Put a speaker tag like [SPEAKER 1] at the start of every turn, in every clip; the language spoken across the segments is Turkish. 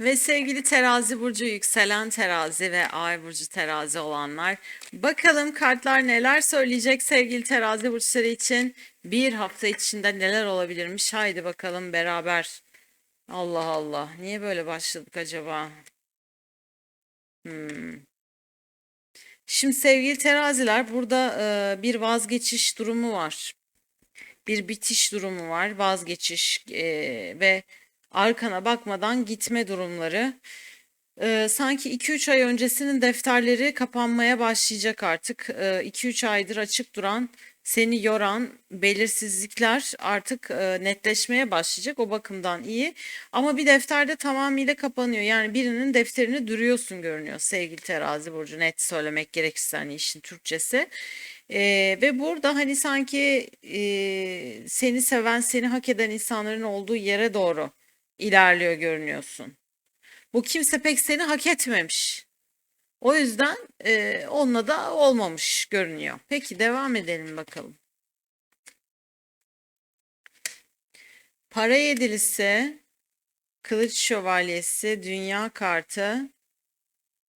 [SPEAKER 1] Ve sevgili terazi burcu, yükselen terazi ve ay burcu terazi olanlar. Bakalım kartlar neler söyleyecek sevgili terazi burçları için. Bir hafta içinde neler olabilirmiş? Haydi bakalım beraber. Allah Allah. Niye böyle başladık acaba? Hmm. Şimdi sevgili teraziler burada e, bir vazgeçiş durumu var. Bir bitiş durumu var. Vazgeçiş e, ve arkana bakmadan gitme durumları. Ee, sanki 2-3 ay öncesinin defterleri kapanmaya başlayacak artık. 2-3 aydır açık duran, seni yoran belirsizlikler artık e, netleşmeye başlayacak. O bakımdan iyi. Ama bir defterde tamamıyla kapanıyor. Yani birinin defterini duruyorsun görünüyor sevgili terazi burcu. Net söylemek gerekirse hani işin Türkçesi. Ee, ve burada hani sanki e, seni seven, seni hak eden insanların olduğu yere doğru ilerliyor görünüyorsun. Bu kimse pek seni hak etmemiş. O yüzden e, onunla da olmamış görünüyor. Peki devam edelim bakalım. Para yedilisi, kılıç şövalyesi, dünya kartı,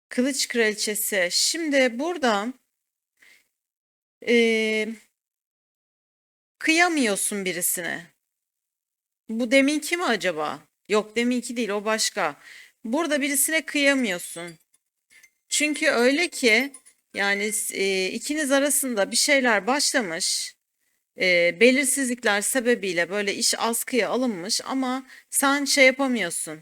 [SPEAKER 1] kılıç kraliçesi. Şimdi burada e, kıyamıyorsun birisine. Bu deminki mi acaba? Yok deminki değil o başka. Burada birisine kıyamıyorsun. Çünkü öyle ki yani e, ikiniz arasında bir şeyler başlamış. E, belirsizlikler sebebiyle böyle iş askıya alınmış ama sen şey yapamıyorsun.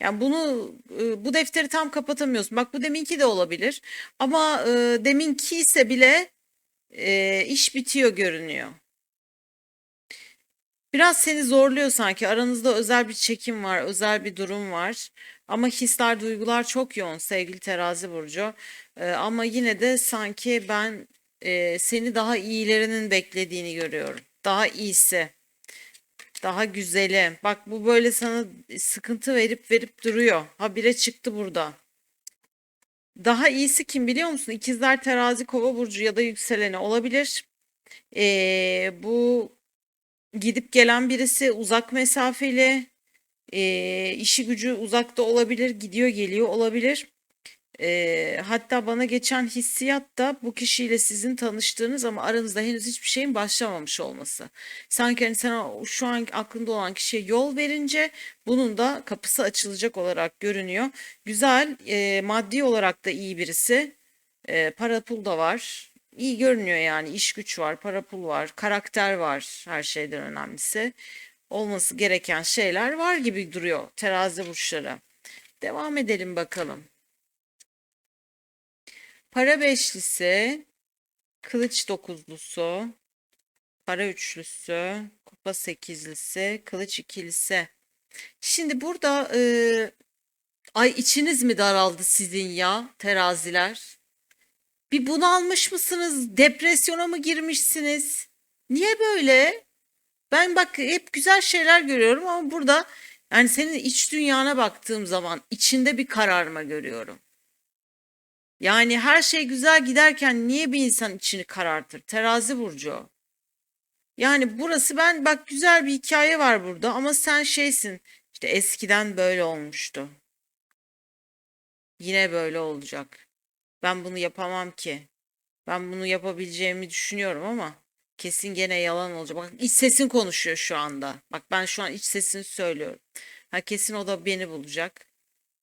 [SPEAKER 1] Yani bunu e, bu defteri tam kapatamıyorsun. Bak bu deminki de olabilir. Ama e, deminki ise bile e, iş bitiyor görünüyor. Biraz seni zorluyor sanki. Aranızda özel bir çekim var, özel bir durum var. Ama hisler, duygular çok yoğun sevgili Terazi burcu. Ee, ama yine de sanki ben e, seni daha iyilerinin beklediğini görüyorum. Daha iyisi, daha güzeli. Bak bu böyle sana sıkıntı verip verip duruyor. Habire çıktı burada. Daha iyisi kim biliyor musun? İkizler, Terazi, Kova burcu ya da yükseleni olabilir. Ee, bu gidip gelen birisi uzak mesafeli e, işi gücü uzakta olabilir gidiyor geliyor olabilir. E, hatta bana geçen hissiyat da bu kişiyle sizin tanıştığınız ama aranızda henüz hiçbir şeyin başlamamış olması. Sanki hani sen şu an aklında olan kişiye yol verince bunun da kapısı açılacak olarak görünüyor. Güzel e, maddi olarak da iyi birisi. E, para pul da var iyi görünüyor yani iş güç var, para pul var, karakter var her şeyden önemlisi. Olması gereken şeyler var gibi duruyor terazi burçları. Devam edelim bakalım. Para beşlisi, kılıç dokuzlusu, para üçlüsü, kupa sekizlisi, kılıç ikilisi. Şimdi burada e, ay içiniz mi daraldı sizin ya teraziler? Bir bunalmış mısınız? Depresyona mı girmişsiniz? Niye böyle? Ben bak hep güzel şeyler görüyorum ama burada yani senin iç dünyana baktığım zaman içinde bir kararma görüyorum. Yani her şey güzel giderken niye bir insan içini karartır? Terazi burcu. Yani burası ben bak güzel bir hikaye var burada ama sen şeysin işte eskiden böyle olmuştu. Yine böyle olacak. Ben bunu yapamam ki. Ben bunu yapabileceğimi düşünüyorum ama kesin gene yalan olacak. Bak iç sesin konuşuyor şu anda. Bak ben şu an iç sesini söylüyorum. Ha kesin o da beni bulacak.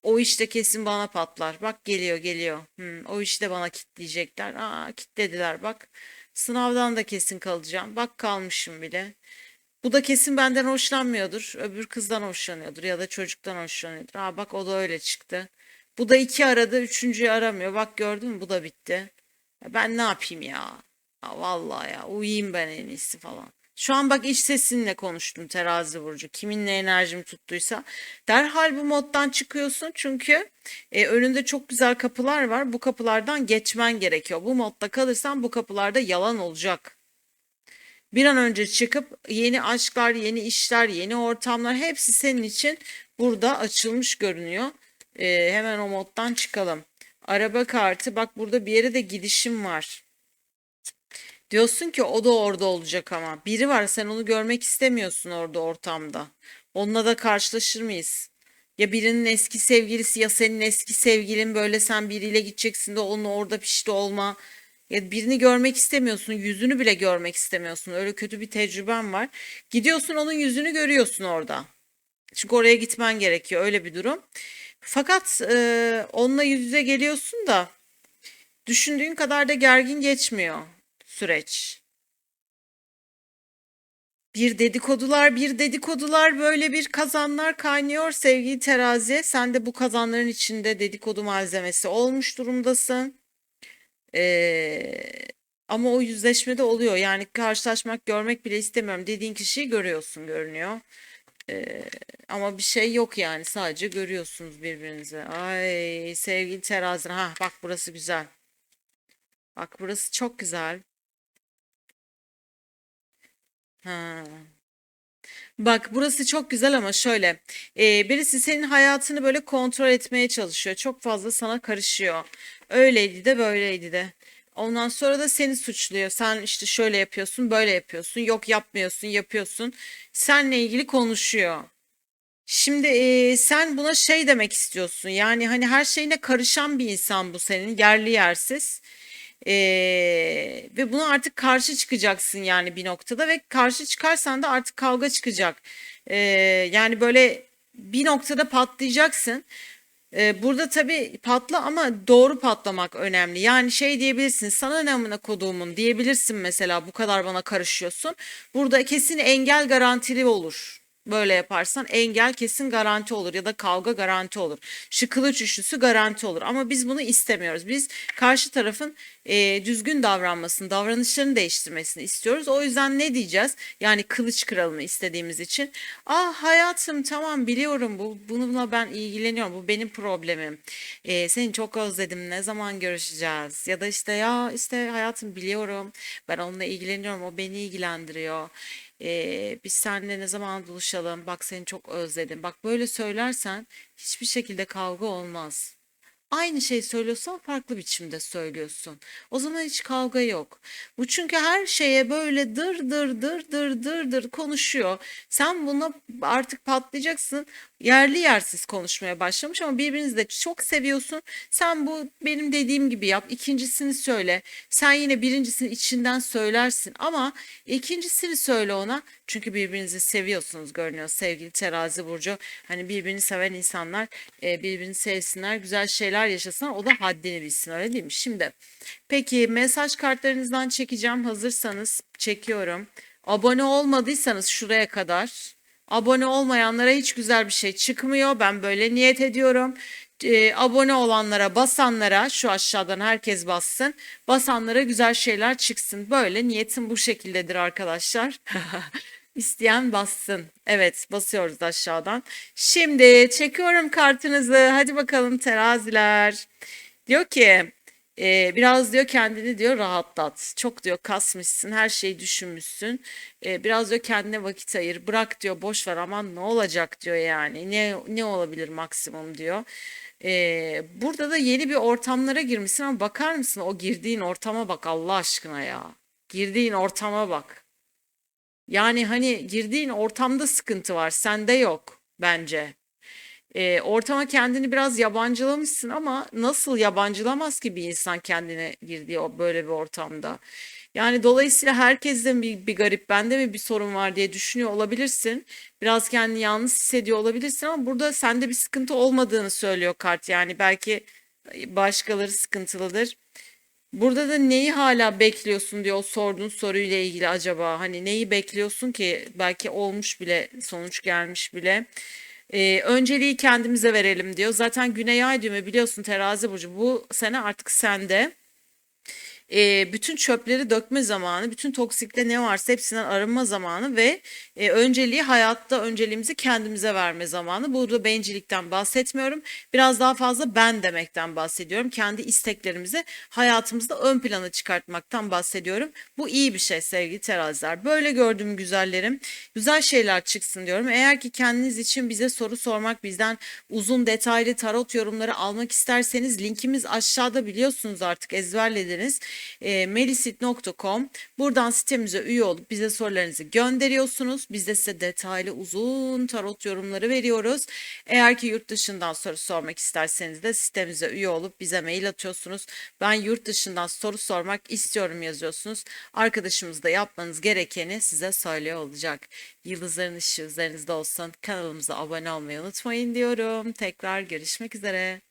[SPEAKER 1] O işte kesin bana patlar. Bak geliyor geliyor. Hmm, o işte bana kitleyecekler. Aa kitlediler bak. Sınavdan da kesin kalacağım. Bak kalmışım bile. Bu da kesin benden hoşlanmıyordur. Öbür kızdan hoşlanıyordur ya da çocuktan hoşlanıyordur. Aa bak o da öyle çıktı. Bu da iki aradı, üçüncüyü aramıyor. Bak gördün mü bu da bitti. ben ne yapayım ya? ya? Vallahi ya uyuyayım ben en iyisi falan. Şu an bak iç sesinle konuştum terazi burcu. Kiminle enerjim tuttuysa. Derhal bu moddan çıkıyorsun çünkü e, önünde çok güzel kapılar var. Bu kapılardan geçmen gerekiyor. Bu modda kalırsan bu kapılarda yalan olacak. Bir an önce çıkıp yeni aşklar, yeni işler, yeni ortamlar hepsi senin için burada açılmış görünüyor. Ee, hemen o moddan çıkalım. Araba kartı bak burada bir yere de gidişim var. Diyorsun ki o da orada olacak ama. Biri var sen onu görmek istemiyorsun orada ortamda. Onunla da karşılaşır mıyız? Ya birinin eski sevgilisi ya senin eski sevgilin böyle sen biriyle gideceksin de onun orada pişti olma. Ya birini görmek istemiyorsun, yüzünü bile görmek istemiyorsun. Öyle kötü bir tecrüben var. Gidiyorsun onun yüzünü görüyorsun orada. Çünkü oraya gitmen gerekiyor öyle bir durum. Fakat e, onunla yüz yüze geliyorsun da düşündüğün kadar da gergin geçmiyor süreç. Bir dedikodular, bir dedikodular, böyle bir kazanlar kaynıyor sevgili terazi. Sen de bu kazanların içinde dedikodu malzemesi olmuş durumdasın. Ee, ama o yüzleşmede oluyor. Yani karşılaşmak, görmek bile istemiyorum dediğin kişiyi görüyorsun görünüyor. Ama bir şey yok yani. Sadece görüyorsunuz birbirinizi. Ay sevgili terazi. Ha bak burası güzel. Bak burası çok güzel. Ha. Bak burası çok güzel ama şöyle e, birisi senin hayatını böyle kontrol etmeye çalışıyor. Çok fazla sana karışıyor. Öyleydi de böyleydi de. Ondan sonra da seni suçluyor. Sen işte şöyle yapıyorsun, böyle yapıyorsun. Yok yapmıyorsun, yapıyorsun. Seninle ilgili konuşuyor. Şimdi e, sen buna şey demek istiyorsun. Yani hani her şeyine karışan bir insan bu senin, yerli yersiz. Ee, ve buna artık karşı çıkacaksın yani bir noktada ve karşı çıkarsan da artık kavga çıkacak. Ee, yani böyle bir noktada patlayacaksın. Ee, burada tabii patla ama doğru patlamak önemli. Yani şey diyebilirsin sana ne amına koduğumun diyebilirsin mesela bu kadar bana karışıyorsun. Burada kesin engel garantili olur. Böyle yaparsan engel kesin garanti olur ya da kavga garanti olur. Şu üçlüsü garanti olur. Ama biz bunu istemiyoruz. Biz karşı tarafın e, düzgün davranmasını, davranışlarını değiştirmesini istiyoruz. O yüzden ne diyeceğiz? Yani kılıç kralını istediğimiz için. Ah hayatım tamam biliyorum bu bununla ben ilgileniyorum. Bu benim problemim. E, seni çok özledim. Ne zaman görüşeceğiz? Ya da işte ya işte hayatım biliyorum. Ben onunla ilgileniyorum. O beni ilgilendiriyor. Ee, biz seninle ne zaman buluşalım? Bak seni çok özledim. Bak böyle söylersen hiçbir şekilde kavga olmaz. Aynı şey söylüyorsan farklı biçimde söylüyorsun. O zaman hiç kavga yok. Bu çünkü her şeye böyle dır dır dır dır dır dır konuşuyor. Sen buna artık patlayacaksın. Yerli yersiz konuşmaya başlamış ama birbirinizi de çok seviyorsun. Sen bu benim dediğim gibi yap. İkincisini söyle. Sen yine birincisini içinden söylersin ama ikincisini söyle ona. Çünkü birbirinizi seviyorsunuz görünüyor sevgili terazi burcu. Hani birbirini seven insanlar e, birbirini sevsinler, güzel şeyler yaşasınlar. O da haddini bilsin öyle değil mi? Şimdi peki mesaj kartlarınızdan çekeceğim. Hazırsanız çekiyorum. Abone olmadıysanız şuraya kadar abone olmayanlara hiç güzel bir şey çıkmıyor. Ben böyle niyet ediyorum. E, abone olanlara, basanlara şu aşağıdan herkes bassın. Basanlara güzel şeyler çıksın. Böyle niyetim bu şekildedir arkadaşlar. İsteyen bassın. Evet, basıyoruz aşağıdan. Şimdi çekiyorum kartınızı. Hadi bakalım teraziler. Diyor ki e, biraz diyor kendini diyor rahatlat. Çok diyor kasmışsın, her şeyi düşünmüşsün. E, biraz diyor kendine vakit ayır. Bırak diyor boş ver aman ne olacak diyor yani. Ne ne olabilir maksimum diyor. E, burada da yeni bir ortamlara girmişsin ama bakar mısın o girdiğin ortama bak Allah aşkına ya. Girdiğin ortama bak. Yani hani girdiğin ortamda sıkıntı var, sende yok bence. Ee, ortama kendini biraz yabancılamışsın ama nasıl yabancılamaz ki bir insan kendine girdiği o böyle bir ortamda? Yani dolayısıyla herkesten bir, bir garip, bende mi bir sorun var diye düşünüyor olabilirsin. Biraz kendini yalnız hissediyor olabilirsin ama burada sende bir sıkıntı olmadığını söylüyor kart. Yani belki başkaları sıkıntılıdır. Burada da neyi hala bekliyorsun diyor sorduğun soruyla ilgili acaba hani neyi bekliyorsun ki belki olmuş bile sonuç gelmiş bile. Ee, önceliği kendimize verelim diyor. Zaten Güney Ay düğümü biliyorsun terazi burcu bu sene artık sende e, bütün çöpleri dökme zamanı, bütün toksikle ne varsa hepsinden arınma zamanı ve e, önceliği hayatta önceliğimizi kendimize verme zamanı. Burada bencillikten bahsetmiyorum. Biraz daha fazla ben demekten bahsediyorum. Kendi isteklerimizi hayatımızda ön plana çıkartmaktan bahsediyorum. Bu iyi bir şey sevgili teraziler. Böyle gördüğüm güzellerim. Güzel şeyler çıksın diyorum. Eğer ki kendiniz için bize soru sormak, bizden uzun detaylı tarot yorumları almak isterseniz linkimiz aşağıda biliyorsunuz artık ezberlediniz. E, melisit.com. Buradan sitemize üye olup bize sorularınızı gönderiyorsunuz. Biz de size detaylı uzun tarot yorumları veriyoruz. Eğer ki yurt dışından soru sormak isterseniz de sitemize üye olup bize mail atıyorsunuz. Ben yurt dışından soru sormak istiyorum yazıyorsunuz. Arkadaşımız da yapmanız gerekeni size söylüyor olacak. Yıldızların ışığı üzerinizde olsun. Kanalımıza abone olmayı unutmayın diyorum. Tekrar görüşmek üzere.